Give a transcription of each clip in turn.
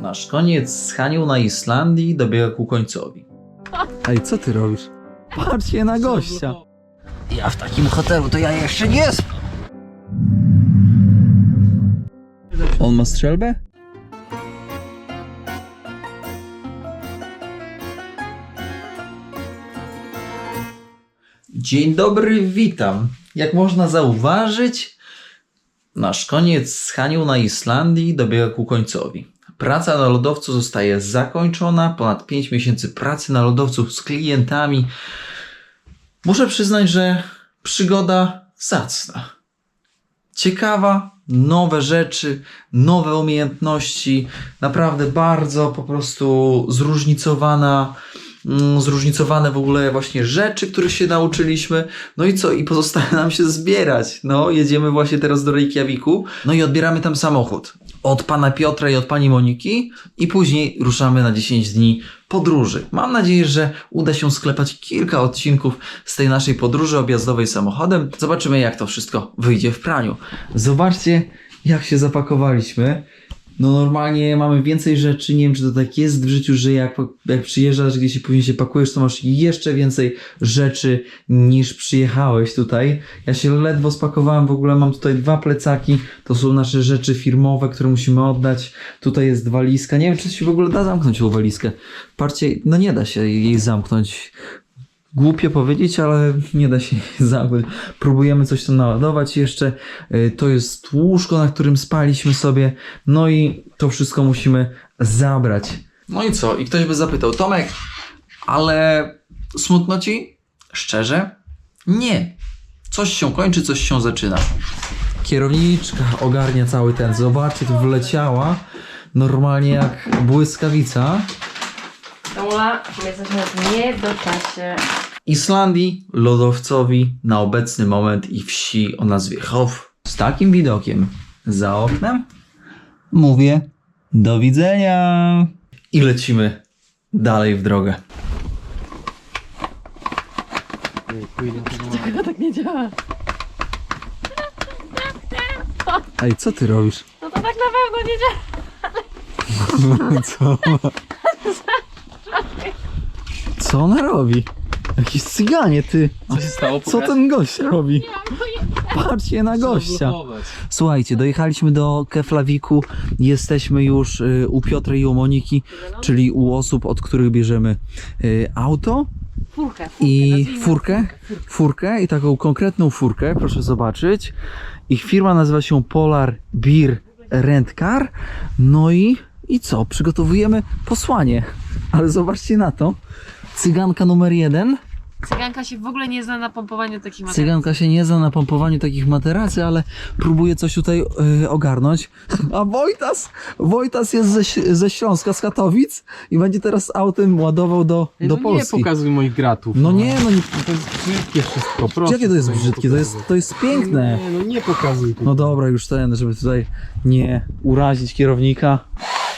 Nasz koniec z Hanią na Islandii dobiega ku końcowi. Ej, co ty robisz? Patrzcie na gościa. Ja w takim hotelu to ja jeszcze nie spam. On ma strzelbę? Dzień dobry, witam. Jak można zauważyć, nasz koniec z Hanią na Islandii dobiega ku końcowi. Praca na lodowcu zostaje zakończona, ponad 5 miesięcy pracy na lodowcu z klientami. Muszę przyznać, że przygoda zacna. Ciekawa, nowe rzeczy, nowe umiejętności, naprawdę bardzo po prostu zróżnicowana, mm, zróżnicowane w ogóle właśnie rzeczy, których się nauczyliśmy. No i co? I pozostaje nam się zbierać. No, jedziemy właśnie teraz do Reykjaviku, no i odbieramy tam samochód. Od pana Piotra i od pani Moniki i później ruszamy na 10 dni podróży. Mam nadzieję, że uda się sklepać kilka odcinków z tej naszej podróży objazdowej samochodem. Zobaczymy, jak to wszystko wyjdzie w praniu. Zobaczcie, jak się zapakowaliśmy. No normalnie mamy więcej rzeczy, nie wiem czy to tak jest w życiu, że jak, jak przyjeżdżasz gdzieś i później się pakujesz, to masz jeszcze więcej rzeczy niż przyjechałeś tutaj. Ja się ledwo spakowałem, w ogóle mam tutaj dwa plecaki, to są nasze rzeczy firmowe, które musimy oddać. Tutaj jest walizka, nie wiem czy się w ogóle da zamknąć tą walizkę. Patrzcie, no nie da się jej zamknąć. Głupio powiedzieć, ale nie da się zamknąć. Próbujemy coś tam naładować jeszcze. Y, To jest łóżko, na którym spaliśmy sobie. No i to wszystko musimy zabrać. No i co? I ktoś by zapytał, Tomek, ale smutno ci? Szczerze? Nie. Coś się kończy, coś się zaczyna. Kierowniczka ogarnia cały ten. Zobaczcie, tu wleciała normalnie jak błyskawica. Ula, my jesteśmy w niedoczasie. Islandii, lodowcowi na obecny moment i wsi o nazwie Hof. Z takim widokiem za oknem mówię do widzenia i lecimy dalej w drogę. Dlaczego tak nie działa? Ej, co ty robisz? No to tak na pewno nie działa. Co? Co ona robi? Jakieś cyganie, ty. Co się stało? Co ten gość robi? Patrzcie na gościa. Słuchajcie, dojechaliśmy do Keflawiku. Jesteśmy już y, u Piotra i u Moniki, czyli u osób, od których bierzemy y, auto Furkę, furkę. i nazwijmy furkę. Furkę i taką konkretną furkę, proszę zobaczyć. Ich firma nazywa się Polar Beer Rent Car. No i, i co? Przygotowujemy posłanie. Ale zobaczcie na to. Cyganka numer jeden. Cyganka się w ogóle nie zna na pompowaniu takich materiałów. Cyganka się nie zna na pompowaniu takich materacy, ale próbuje coś tutaj y, ogarnąć. A Wojtas, Wojtas jest ze, ze Śląska, z Katowic i będzie teraz autem ładował do, do no Polski. Nie pokazuj moich gratów. No nie, no nie, To jest brzydkie wszystko, proszę. jakie to jest tutaj brzydkie, to jest, to jest piękne. Nie, no nie pokazuj. No dobra, już ten, żeby tutaj nie urazić kierownika.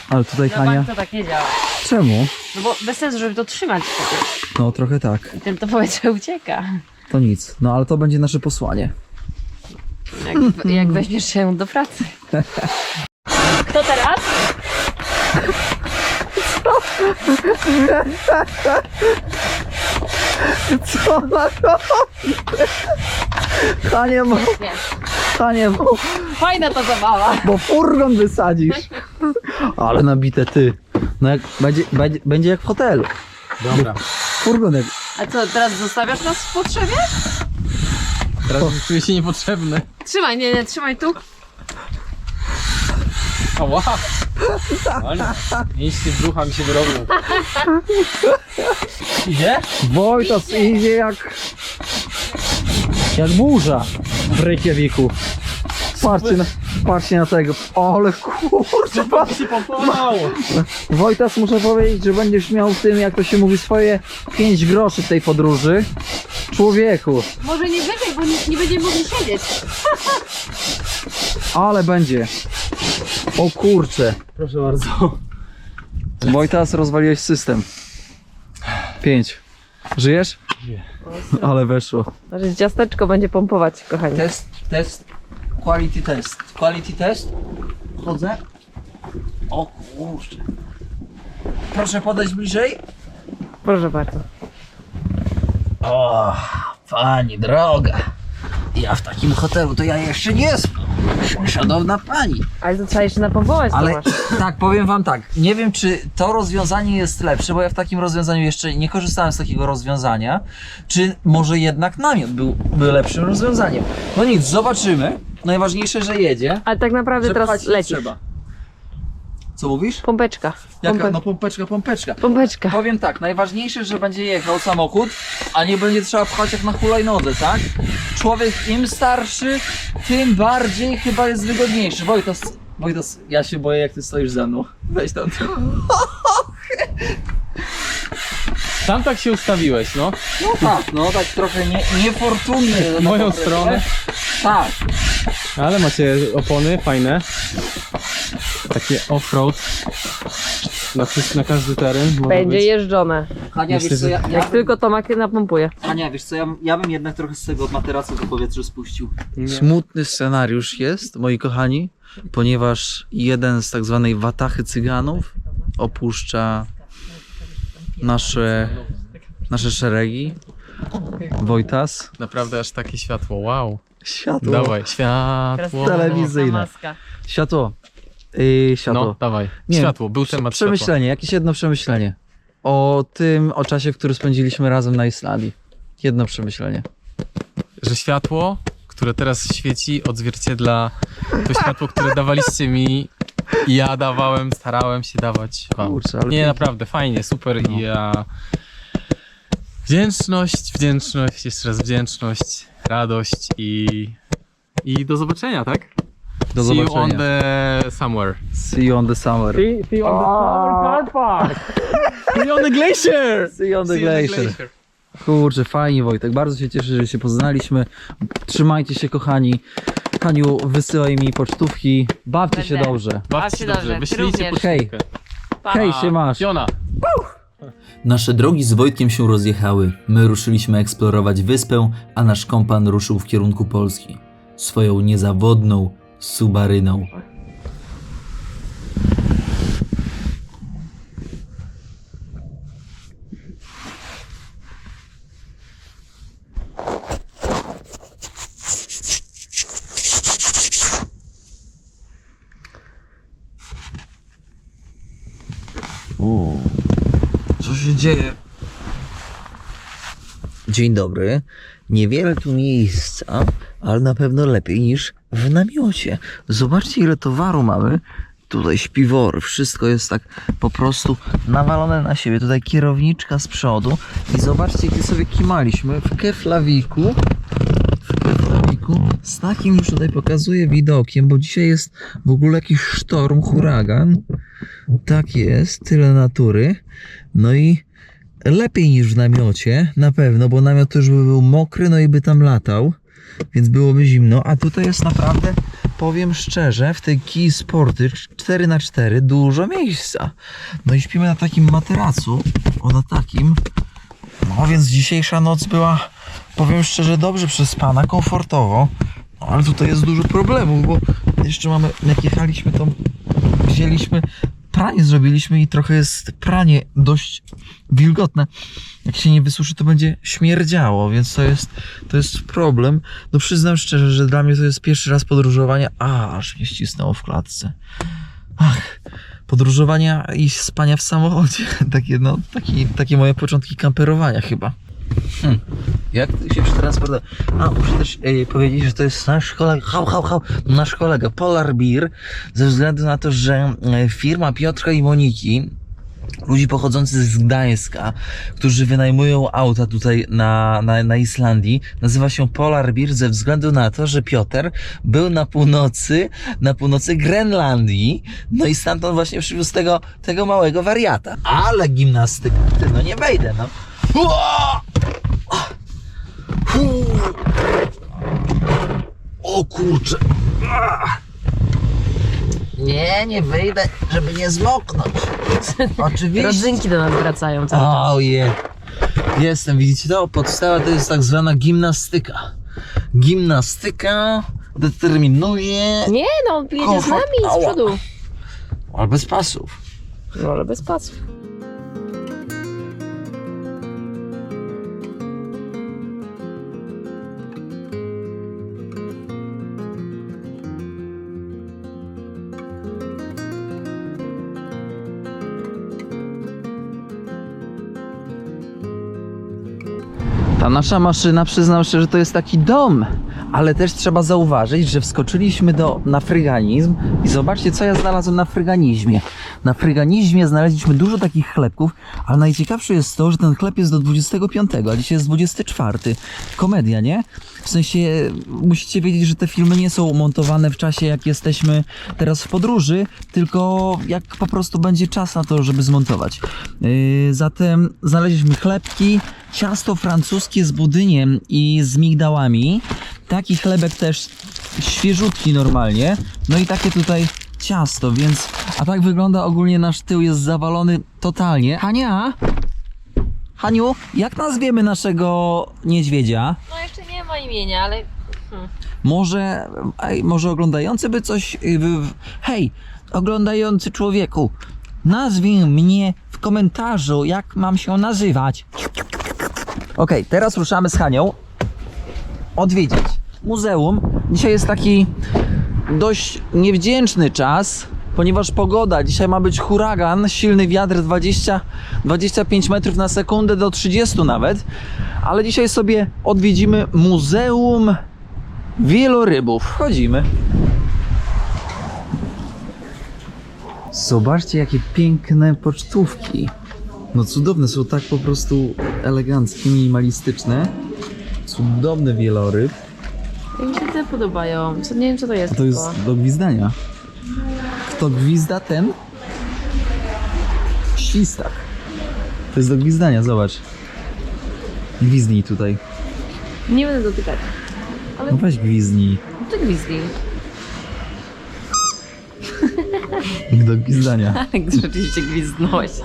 Ale tutaj No Hania. to tak nie działa. Czemu? No bo bez sensu, żeby to trzymać przecież. No trochę tak. I tym to powietrze ucieka. To nic. No ale to będzie nasze posłanie. Jak, jak weźmiesz się do pracy. Kto teraz? Co ona robi? Hanie, bo, Nie. Hanie, bo, Fajna ta zabawa. bo furgon wysadzisz. Ale nabite ty. No jak będzie, będzie, będzie jak w hotelu. Dobra. Furgon jak... A co, teraz zostawiasz nas w potrzebie? Teraz czuję się niepotrzebny. Trzymaj, nie, nie, trzymaj tu. Ała. Ale mięśnie brzucha mi się wyrobią. Idzie? Wojtas idzie jak... Jak burza w Reykjaviku. Patrzcie na, patrzcie na tego. Ale kurczę. Chyba się pompowało. Wojtas muszę powiedzieć, że będziesz miał w tym, jak to się mówi, swoje 5 groszy w tej podróży. Człowieku, Może nie wyżej, bo nie, nie będziemy mogli siedzieć. ale będzie. O kurczę. Proszę bardzo. Wojtas, rozwaliłeś system. 5. Żyjesz? Żyję. Ale weszło. Może ciasteczko będzie pompować, kochani. Test, test, quality test. Quality test. Chodzę. O kurczę. Proszę podejść bliżej. Proszę bardzo. O, pani droga. Ja w takim hotelu to ja jeszcze nie spał. Szanowna pani. Ale to trzeba jeszcze napompować, Ale Tomasz. tak, powiem wam tak. Nie wiem, czy to rozwiązanie jest lepsze, bo ja w takim rozwiązaniu jeszcze nie korzystałem z takiego rozwiązania. Czy może jednak namiot był, był lepszym rozwiązaniem? No nic, zobaczymy. Najważniejsze, że jedzie. Ale tak naprawdę Że teraz pchać nie trzeba. Co mówisz? Pompeczka. Jaka? Pompe... No pompeczka, pompeczka. Pompeczka. Powiem tak, najważniejsze, że będzie jechał samochód, a nie będzie trzeba pchać jak na hulajnodze, tak? Człowiek im starszy, tym bardziej chyba jest wygodniejszy. Wojtas, Wojtas, ja się boję jak ty stoisz ze mną. Weź tam. Sam tak się ustawiłeś, no. No tak, no tak trochę nie, niefortunnie. W tak moją stronę. nie? Tak. Ale macie opony fajne. Takie off-road. Na, na każdy teren. może Będzie być. jeżdżone. Hania, Myślę, wiesz co, że- ja, ja, Jak tylko Tomak napompuje. Hania, wiesz co, ja, ja bym jednak trochę z tego materacu do powietrza spuścił. Nie. Smutny scenariusz jest, moi kochani, ponieważ jeden z tak zwanej watachy cyganów opuszcza nasze, nasze szeregi. Wojtas. Naprawdę aż takie światło, wow. Światło. Dawaj, światło. Telewizyjne. Maska. Światło. Yy, światło. No, dawaj. Nie, światło, był temat. Przemyślenie, jakieś jedno przemyślenie. O tym, o czasie, który spędziliśmy razem na Islandii. Jedno przemyślenie. Że światło, które teraz świeci, odzwierciedla to światło, które dawaliście mi ja dawałem, starałem się dawać wam. Kurczę, ale Nie, pięknie. naprawdę, fajnie, super No. i ja... Wdzięczność, wdzięczność, jeszcze raz wdzięczność, radość i... I do zobaczenia, tak? Do See you zobaczenia. on the somewhere. See you on the summer. See, see you on the summer car park. See you on the glacier. See you on the See you on the glacier. Kurczę, fajnie Wojtek, bardzo się cieszę, że się poznaliśmy. Trzymajcie się kochani. Haniu, wysyłaj mi pocztówki. Bawcie się Będę. dobrze. Bawcie się dobrze, dobrze, wyślijcie również. pocztówkę. Pa. Hej, się masz. Fiona. Nasze drogi z Wojtkiem się rozjechały. My ruszyliśmy eksplorować wyspę, a nasz kompan ruszył w kierunku Polski. Swoją niezawodną subaryną. Co się dzieje? Dzień dobry. Niewiele tu miejsca, ale na pewno lepiej niż w namiocie. Zobaczcie, ile towaru mamy. Tutaj śpiwory, wszystko jest tak po prostu nawalone na siebie. Tutaj kierowniczka z przodu. I zobaczcie, gdzie sobie kimaliśmy w keflawiku. Z takim już tutaj pokazuję widokiem, bo dzisiaj jest w ogóle jakiś sztorm, huragan. Tak jest, tyle natury. No i lepiej niż w namiocie, na pewno, bo namiot już by był mokry, no i by tam latał, więc byłoby zimno, a tutaj jest naprawdę, powiem szczerze, w tej Key Sporty 4x4 dużo miejsca. No i śpimy na takim materacu, o na takim, no więc dzisiejsza noc była, powiem szczerze, dobrze przespana, komfortowo, no, ale tutaj jest dużo problemów, bo jeszcze mamy, jak jechaliśmy, to wzięliśmy pranie zrobiliśmy i trochę jest pranie dość wilgotne. Jak się nie wysuszy, to będzie śmierdziało, więc to jest, to jest problem. No przyznam szczerze, że dla mnie to jest pierwszy raz podróżowania. A, aż mnie ścisnęło w klatce. Ach, podróżowania i spania w samochodzie. Takie, no, taki, takie moje początki kamperowania chyba. Hmm. Jak ty się przetransportować? A, muszę też e, powiedzieć, że to jest nasz kolega, hał, hał, hał, nasz kolega Polar Beer, ze względu na to, że e, firma Piotra i Moniki, ludzi pochodzących z Gdańska, którzy wynajmują auta tutaj na, na, na Islandii, nazywa się Polar Beer ze względu na to, że Piotr był na północy, na północy Grenlandii, no i stamtąd właśnie przywiózł tego, tego małego wariata. Ale gimnastyka, ty, no nie wejdę, no. O kurczę. Nie, nie wyjdę, żeby nie zmoknąć. Oczywiście. Rodzynki do nas wracają cały czas. Ojej. Jestem, widzicie to? Podstawa to jest tak zwana gimnastyka. Gimnastyka determinuje... Nie no, on jedzie z Komfort. nami z Ała. przodu. Ale bez pasów. No ale bez pasów. Nasza maszyna, przyznam szczerze, to jest taki dom. Ale też trzeba zauważyć, że wskoczyliśmy do, na fryganizm i zobaczcie, co ja znalazłem na fryganizmie. Na fryganizmie znaleźliśmy dużo takich chlebków, ale najciekawsze jest to, że ten chleb jest do 25, a dzisiaj jest 24. Komedia, nie? W sensie musicie wiedzieć, że te filmy nie są montowane w czasie, jak jesteśmy teraz w podróży, tylko jak po prostu będzie czas na to, żeby zmontować. Yy, zatem znaleźliśmy chlebki, ciasto francuskie z budyniem i z migdałami. Taki chlebek też świeżutki normalnie. No i takie tutaj ciasto, więc... A tak wygląda ogólnie nasz tył, jest zawalony totalnie. Hania? Haniu, jak nazwiemy naszego niedźwiedzia? No jeszcze nie ma imienia, ale Może, ej, może oglądający by coś. y, Hej, oglądający człowieku, nazwij mnie w komentarzu, jak mam się nazywać. Okej, teraz ruszamy z Hanią odwiedzić muzeum. Dzisiaj jest taki dość niewdzięczny czas, ponieważ pogoda, dzisiaj ma być huragan, silny wiatr 20, 25 metrów na sekundę do 30 nawet, ale dzisiaj sobie odwiedzimy muzeum wielorybów. Wchodzimy. Zobaczcie, jakie piękne pocztówki. No cudowne, są tak po prostu eleganckie, minimalistyczne. Cudowny wieloryb. mi się te podobają. Co, nie wiem co to jest. To jest tylko. do gwizdania. Kto gwizda, ten świstak. To jest do gwizdania, zobacz. Gwizdnij tutaj. Nie będę dotykać. Ale No weź gwizdnij. to gwizdli. Do gwizdania. Rzeczywiście gwizdnąłeś.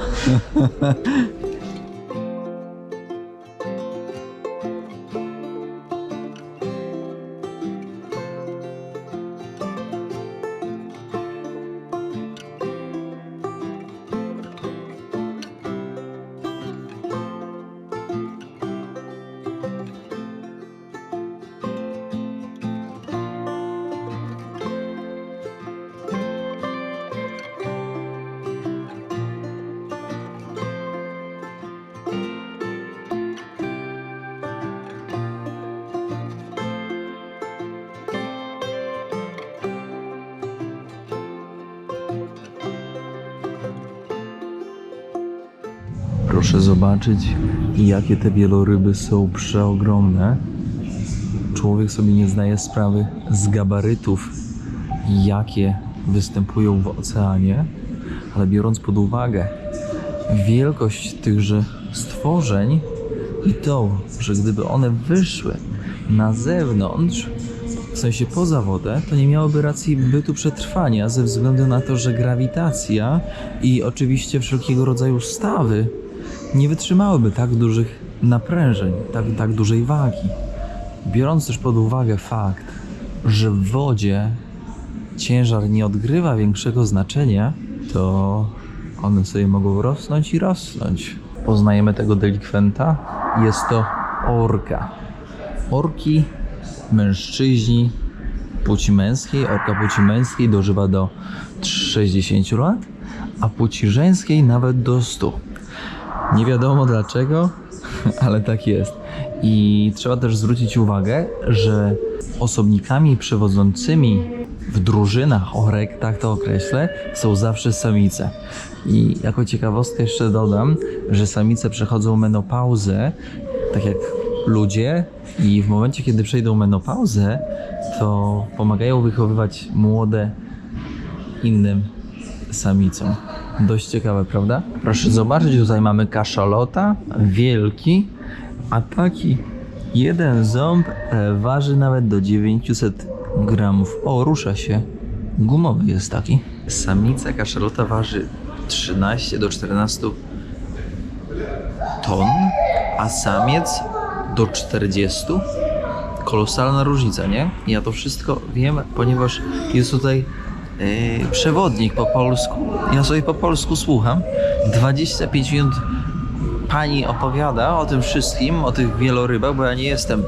zobaczyć, jakie te wieloryby są przeogromne. Człowiek sobie nie zdaje sprawy z gabarytów, jakie występują w oceanie, ale biorąc pod uwagę wielkość tychże stworzeń i to, że gdyby one wyszły na zewnątrz, w sensie poza wodę, to nie miałoby racji bytu przetrwania ze względu na to, że grawitacja i oczywiście wszelkiego rodzaju stawy nie wytrzymałyby tak dużych naprężeń, tak, tak dużej wagi. Biorąc też pod uwagę fakt, że w wodzie ciężar nie odgrywa większego znaczenia, to one sobie mogą rosnąć i rosnąć. Poznajemy tego delikwenta. Jest to orka. Orki, mężczyźni płci męskiej, orka płci męskiej dożywa do 60 lat, a płci żeńskiej nawet do 100. Nie wiadomo dlaczego, ale tak jest. I trzeba też zwrócić uwagę, że osobnikami przewodzącymi w drużynach orek, tak to określę, są zawsze samice. I jako ciekawostkę jeszcze dodam, że samice przechodzą menopauzę, tak jak ludzie, i w momencie, kiedy przejdą menopauzę, to pomagają wychowywać młode innym samicom. Dość ciekawe, prawda? Proszę zobaczyć, tutaj mamy kaszalota, wielki, a taki jeden ząb e, waży nawet do 900 gramów. O, rusza się. Gumowy jest taki. Samica kaszalota waży 13 do 14 ton, a samiec do 40. Kolosalna różnica, nie? Ja to wszystko wiem, ponieważ jest tutaj yy, przewodnik po polsku. Ja sobie po polsku słucham. 25 minut pani opowiada o tym wszystkim, o tych wielorybach, bo ja nie jestem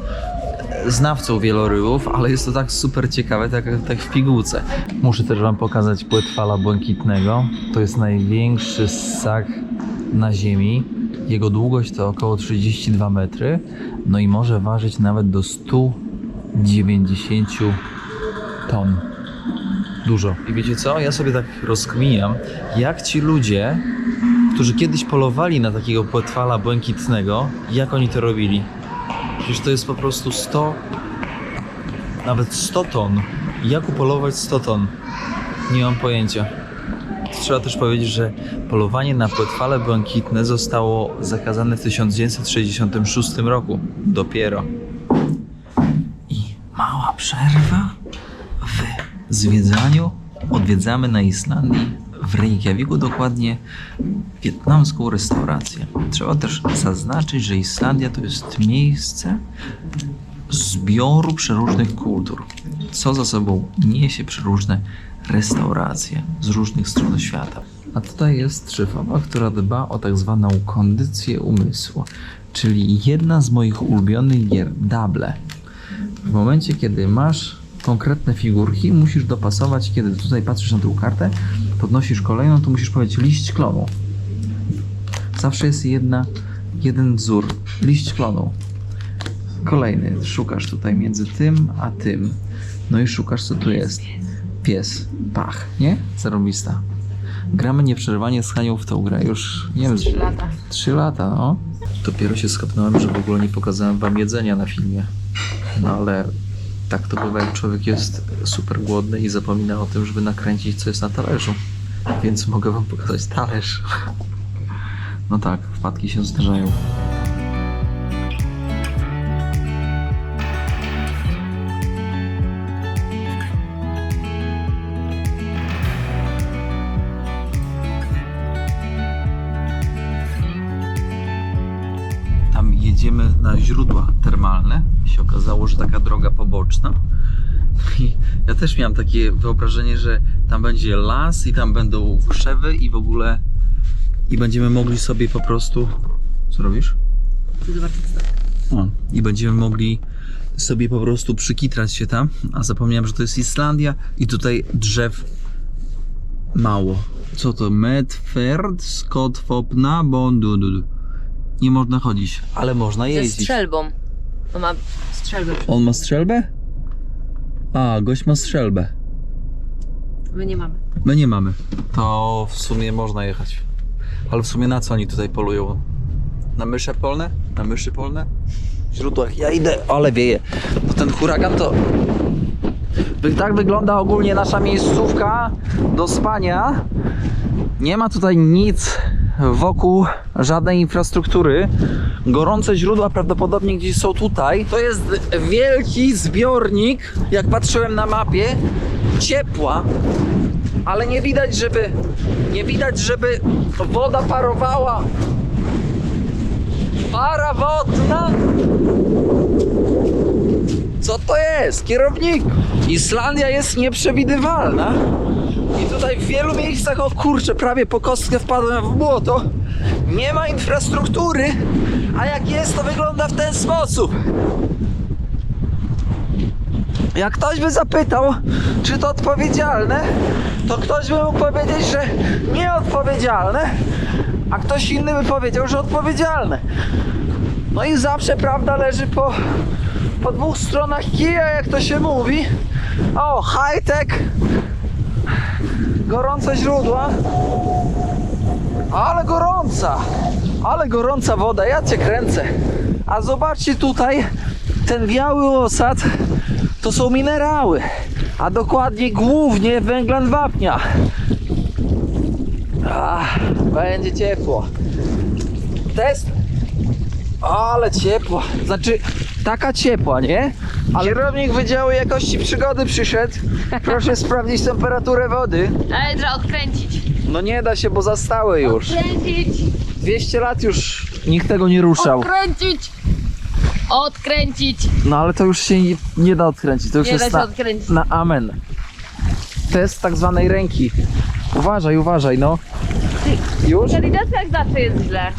znawcą wielorybów, ale jest to tak super ciekawe, tak, tak w pigułce. Muszę też wam pokazać płetwala błękitnego. To jest największy ssak na ziemi. Jego długość to około 32 metry, no i może ważyć nawet do 190 ton. Dużo. I wiecie co? Ja sobie tak rozkminiam, jak ci ludzie, którzy kiedyś polowali na takiego płetwala błękitnego, jak oni to robili? Przecież to jest po prostu 100, nawet 100 ton. Jak upolować 100 ton? Nie mam pojęcia. Trzeba też powiedzieć, że polowanie na płetwale błękitne zostało zakazane w 1966 roku. Dopiero. I mała przerwa zwiedzaniu. Odwiedzamy na Islandii w Reykjaviku dokładnie wietnamską restaurację. Trzeba też zaznaczyć, że Islandia to jest miejsce zbioru przeróżnych kultur, co za sobą niesie przeróżne restauracje z różnych stron świata. A tutaj jest szefowa, która dba o tak zwaną kondycję umysłu, czyli jedna z moich ulubionych gier, Dable. W momencie, kiedy masz konkretne figurki, musisz dopasować, kiedy tutaj patrzysz na tą kartę, podnosisz kolejną, to musisz powiedzieć liść klonu. Zawsze jest jedna, jeden wzór, liść klonu. Kolejny, szukasz tutaj między tym a tym. No i szukasz, co tu jest. Pies, pach, nie? Zarobista. Gramy nieprzerwanie z Hanią w tą grę już, nie wiem, Trzy lata. Trzy lata, no. Dopiero się skapnąłem, że w ogóle nie pokazałem wam jedzenia na filmie. No ale tak to bywa, jak człowiek jest super głodny i zapomina o tym, żeby nakręcić, co jest na talerzu. Więc mogę wam pokazać talerz. No tak, wpadki się zdarzają. Się okazało, że taka droga poboczna. I ja też miałem takie wyobrażenie, że tam będzie las i tam będą krzewy i w ogóle i będziemy mogli sobie po prostu co robisz? O, I będziemy mogli sobie po prostu przykitrać się tam, a zapomniałem, że to jest Islandia i tutaj drzew mało. Co to? Medford, Skotfopna, Bondudu. Nie można chodzić, ale można Ze jeździć. strzelbą. On ma strzelbę. On ma strzelbę? A, gość ma strzelbę. My nie mamy. My nie mamy. To w sumie można jechać. Ale w sumie na co oni tutaj polują? Na mysze polne? Na myszy polne? W źródłach. Ja idę, ale wieje. Bo ten huragan to... Tak wygląda ogólnie nasza miejscówka do spania. Nie ma tutaj nic wokół żadnej infrastruktury. Gorące źródła prawdopodobnie gdzieś są tutaj. To jest wielki zbiornik, jak patrzyłem na mapie, ciepła ale nie widać, żeby nie widać, żeby woda parowała. Para wodna? Co to jest? Kierownik! Islandia jest nieprzewidywalna. I tutaj w wielu miejscach, o kurczę, prawie po kostkę wpadłem w błoto. Nie ma infrastruktury, a jak jest, to wygląda w ten sposób. Jak ktoś by zapytał, czy to odpowiedzialne, to ktoś by mógł powiedzieć, że nieodpowiedzialne, a ktoś inny by powiedział, że odpowiedzialne. No i zawsze prawda leży po, po dwóch stronach kija, jak to się mówi. O, high-tech, gorące źródła, ale gorąca, ale gorąca woda, ja cię kręcę. A zobaczcie tutaj, ten biały osad to są minerały, a dokładnie głównie węglan wapnia. Ach, będzie ciepło. Test. Ale ciepło. Znaczy, taka ciepła, nie? Ale kierownik Wydziału Jakości Przygody przyszedł. Proszę sprawdzić temperaturę wody. Ale trzeba odkręcić. No nie da się, bo zastałe już. Odkręcić! 200 lat już nikt tego nie ruszał. Odkręcić! Odkręcić! No ale to już się nie, nie da odkręcić. To już Nie da jest się na, odkręcić. na amen. test tak zwanej ręki. Uważaj, uważaj, no. Już? Kandydatka jak zawsze jest źle.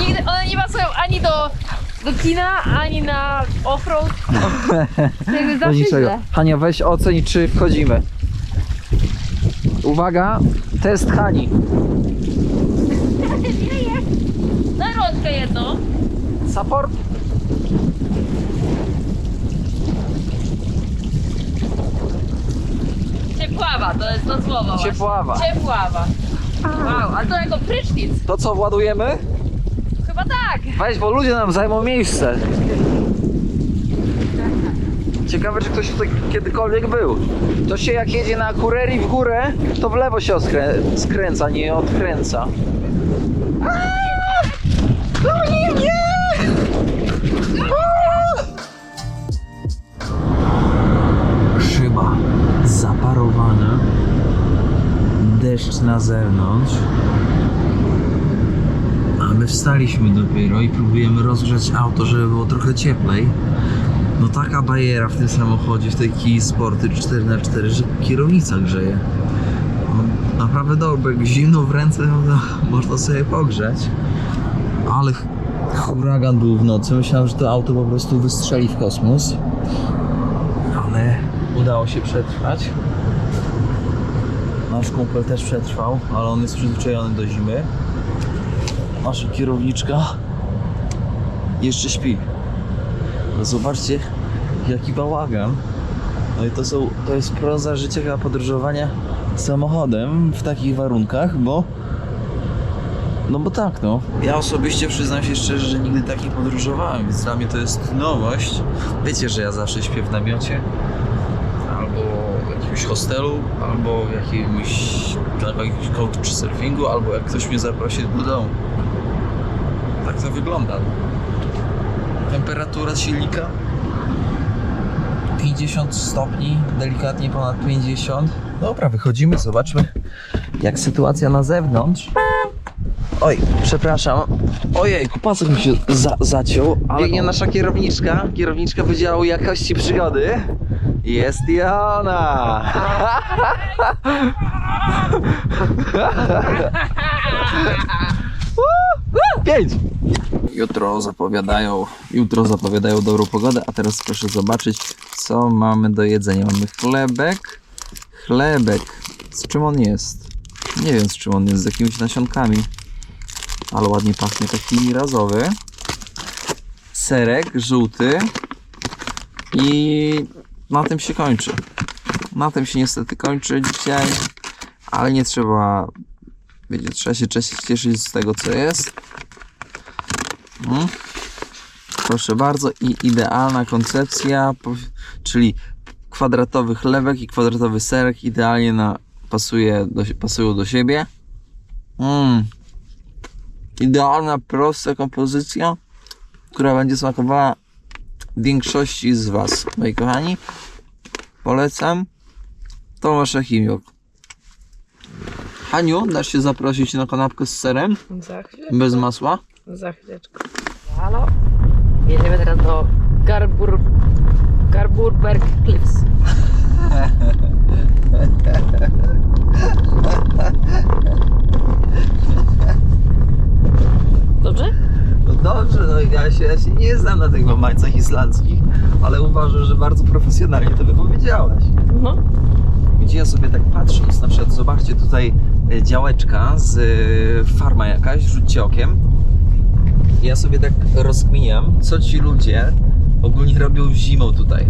Nigdy, one nie pasują ani do, do kina, ani na offroad. Jakby Do zawsze niczego. źle. Hania, weź oceń, czy wchodzimy. Uwaga, test Hani. Daj rączkę jedną. Support. Ciepława, to jest to słowo właśnie. Ciepława. Ciepława. Wow, ale to jako prysznic. To co, władujemy? Tak. Weź, bo ludzie nam zajmą miejsce. Ciekawe, czy ktoś tutaj kiedykolwiek był. To się jak jedzie na kurerii w górę, to w lewo się skręca, nie odkręca. Goni mnie! Szyba zaparowana, deszcz na zewnątrz. Wstaliśmy dopiero i próbujemy rozgrzać auto, żeby było trochę cieplej. No taka bajera w tym samochodzie, w tej Kii Sporty 4x4, że kierownica grzeje. No, naprawdę dobre, jak zimno w ręce, no to można sobie pogrzać. Ale huragan był w nocy, myślałem, że to auto po prostu wystrzeli w kosmos. Ale udało się przetrwać. Nasz kumpel też przetrwał, ale on jest przyzwyczajony do zimy. Nasza kierowniczka jeszcze śpi. No zobaczcie, jaki bałagan. No i to, są, to jest proza życia podróżowania samochodem w takich warunkach, bo no bo tak, no. Ja osobiście przyznam się szczerze, że nigdy tak nie podróżowałem, więc dla mnie to jest nowość. Wiecie, że ja zawsze śpię w namiocie, albo w jakimś hostelu, albo w jakimś, na jakimś couchsurfingu, albo jak ktoś mnie zaprosi do domu. To wygląda. Temperatura silnika 50 stopni, delikatnie ponad 50. Dobra, wychodzimy, zobaczmy jak sytuacja na zewnątrz. Oj, przepraszam. Ojej, pasek mi się za zaciął, ale nie nasza kierowniczka, kierowniczka Wydziału Jakości Przygody. Jest i ona! Pięć! Jutro zapowiadają, jutro zapowiadają dobrą pogodę, a teraz proszę zobaczyć, co mamy do jedzenia. Mamy chlebek, chlebek. Z czym on jest? Nie wiem z czym on jest, z jakimiś nasionkami. Ale ładnie pachnie, taki razowy. Serek żółty. I na tym się kończy. Na tym się niestety kończy dzisiaj, ale nie trzeba, wiecie, trzeba się cies- cieszyć z tego co jest. Mm. Proszę bardzo i idealna koncepcja, czyli kwadratowy chlebek i kwadratowy serek idealnie na, pasuje do, pasują do siebie. Mm. Idealna, prosta kompozycja, która będzie smakowała większości z Was, moi kochani. Polecam. Tomasz Achimiuk. Haniu, dasz się zaprosić na kanapkę z serem? Za chwilę. Bez masła? Za chwileczkę. Halo? Jedziemy teraz do Garbur... Garburberg Cliffs. Dobrze? No dobrze, no ja się, ja się nie znam na tych łamańcach islandzkich, ale uważam, że bardzo profesjonalnie to wypowiedziałaś. No. Gdzie ja sobie tak patrząc, na przykład zobaczcie tutaj e, działeczka z e, farma jakaś, rzućcie okiem. Ja sobie tak rozkminiam, co ci ludzie ogólnie robią zimą tutaj.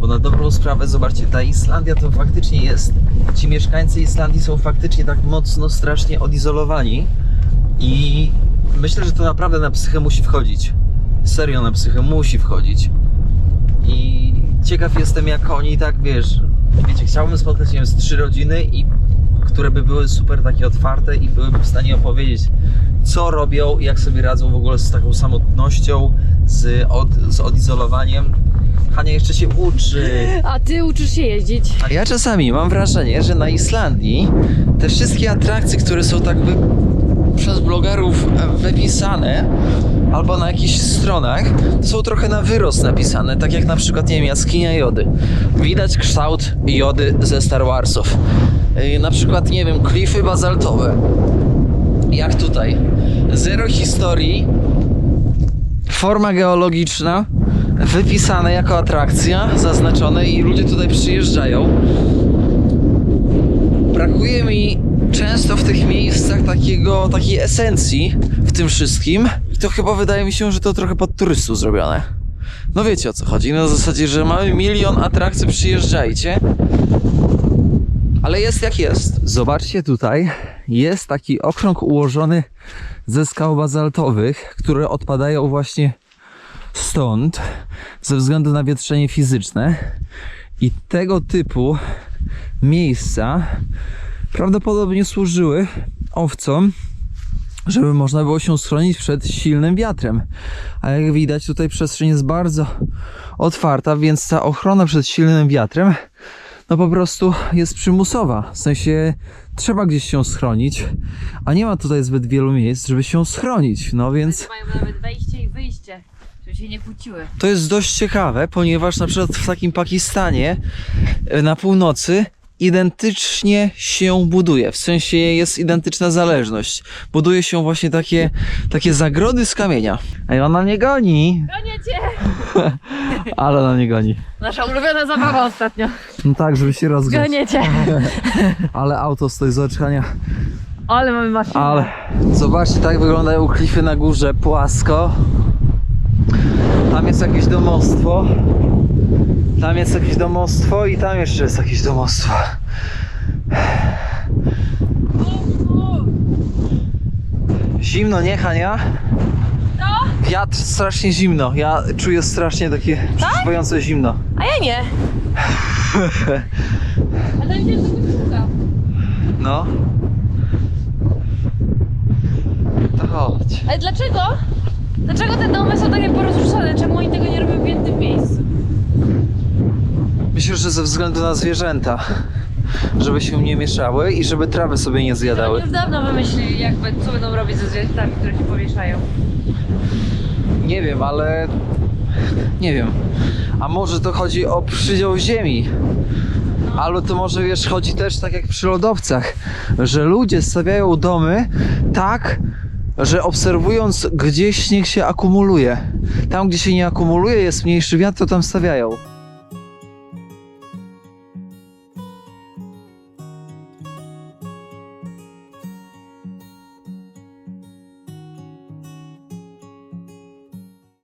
Bo na dobrą sprawę, zobaczcie, ta Islandia to faktycznie jest, ci mieszkańcy Islandii są faktycznie tak mocno, strasznie odizolowani i myślę, że to naprawdę na psychę musi wchodzić. Serio na psychę musi wchodzić. I ciekaw jestem, jak oni tak, wiesz, wiecie, chciałbym spotkać, wiem, z trzy rodziny i które by były super takie otwarte i byłyby w stanie opowiedzieć, co robią, jak sobie radzą w ogóle z taką samotnością, z, od, z odizolowaniem. Hania jeszcze się uczy. A ty uczysz się jeździć? A ja czasami mam wrażenie, że na Islandii te wszystkie atrakcje, które są tak wy... przez blogerów wypisane albo na jakichś stronach są trochę na wyrost napisane, tak jak na przykład, nie wiem, jaskinia jody. Widać kształt jody ze Star Warsów. Yy, Na przykład, nie wiem, klify bazaltowe. Jak tutaj. Zero historii, forma geologiczna, wypisane jako atrakcja, zaznaczone i ludzie tutaj przyjeżdżają. Brakuje mi często w tych miejscach takiego, takiej esencji w tym wszystkim. I to chyba wydaje mi się, że to trochę pod turystów zrobione. No wiecie o co chodzi. Na zasadzie, że mamy milion atrakcji, przyjeżdżajcie. Ale jest jak jest. Zobaczcie tutaj, jest taki okrąg ułożony ze skał bazaltowych, które odpadają właśnie stąd ze względu na wietrzenie fizyczne. I tego typu miejsca prawdopodobnie służyły owcom, żeby można było się schronić przed silnym wiatrem. A jak widać, tutaj przestrzeń jest bardzo otwarta, więc ta ochrona przed silnym wiatrem no po prostu jest przymusowa. W sensie trzeba gdzieś się schronić, a nie ma tutaj zbyt wielu miejsc, żeby się schronić. No więc Mają nawet wejście i wyjście, żeby się nie kłóciły. to jest dość ciekawe, ponieważ na przykład w takim Pakistanie e, na północy identycznie się buduje, w sensie jest identyczna zależność. Buduje się właśnie takie, takie zagrody z kamienia. Ej, ona mnie goni, Gonię cię! ale ona mnie goni. Nasza ulubiona zabawa ostatnio. No tak, żeby się rozgrzać. Gonię cię! Ale auto stoi z oczekania. Ale mamy maszynę. Ale zobaczcie, tak wyglądają klify na górze, płasko. Tam jest jakieś domostwo. Tam jest jakieś domostwo i tam jeszcze jest jakieś domostwo. Zimno, nie Hania? Wiatr strasznie zimno. Ja czuję strasznie takie przeszywające zimno. A ja nie. A to idzie do kościółka. No. To chodź. Ale dlaczego? Dlaczego te domy są takie porozruszane? Czemu oni tego nie robią w jednym miejscu? Myślę, że ze względu na zwierzęta. Żeby się nie mieszały i żeby trawy sobie nie Oni zjadały. już dawno wymyślili, jakby, co będą robić ze zwierzętami, które się powieszają. Nie wiem, ale. Nie wiem. A może to chodzi o przydział ziemi? Albo to może wiesz, chodzi też tak jak przy lodowcach, że ludzie stawiają domy tak, że obserwując gdzie śnieg się akumuluje. Tam gdzie się nie akumuluje, jest mniejszy wiatr, to tam stawiają.